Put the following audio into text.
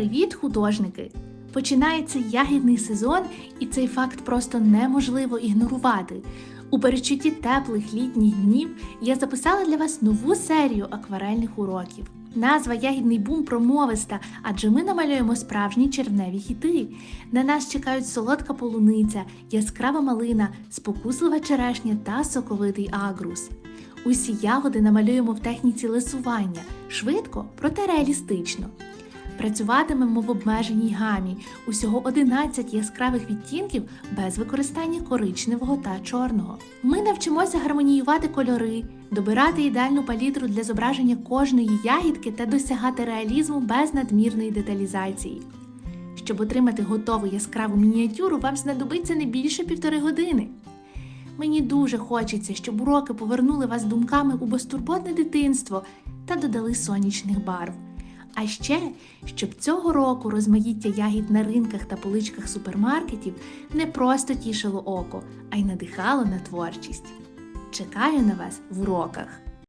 Привіт, художники! Починається ягідний сезон, і цей факт просто неможливо ігнорувати. У передчутті теплих літніх днів я записала для вас нову серію акварельних уроків. Назва Ягідний бум промовиста, адже ми намалюємо справжні червневі хіти. На нас чекають солодка полуниця, яскрава малина, спокуслива черешня та соковитий агрус. Усі ягоди намалюємо в техніці лисування швидко, проте реалістично. Працюватимемо в обмеженій гамі, усього 11 яскравих відтінків без використання коричневого та чорного. Ми навчимося гармоніювати кольори, добирати ідеальну палітру для зображення кожної ягідки та досягати реалізму без надмірної деталізації. Щоб отримати готову яскраву мініатюру, вам знадобиться не більше півтори години. Мені дуже хочеться, щоб уроки повернули вас думками у безтурботне дитинство та додали сонячних барв. А ще, щоб цього року розмаїття ягід на ринках та поличках супермаркетів не просто тішило око, а й надихало на творчість. Чекаю на вас в уроках!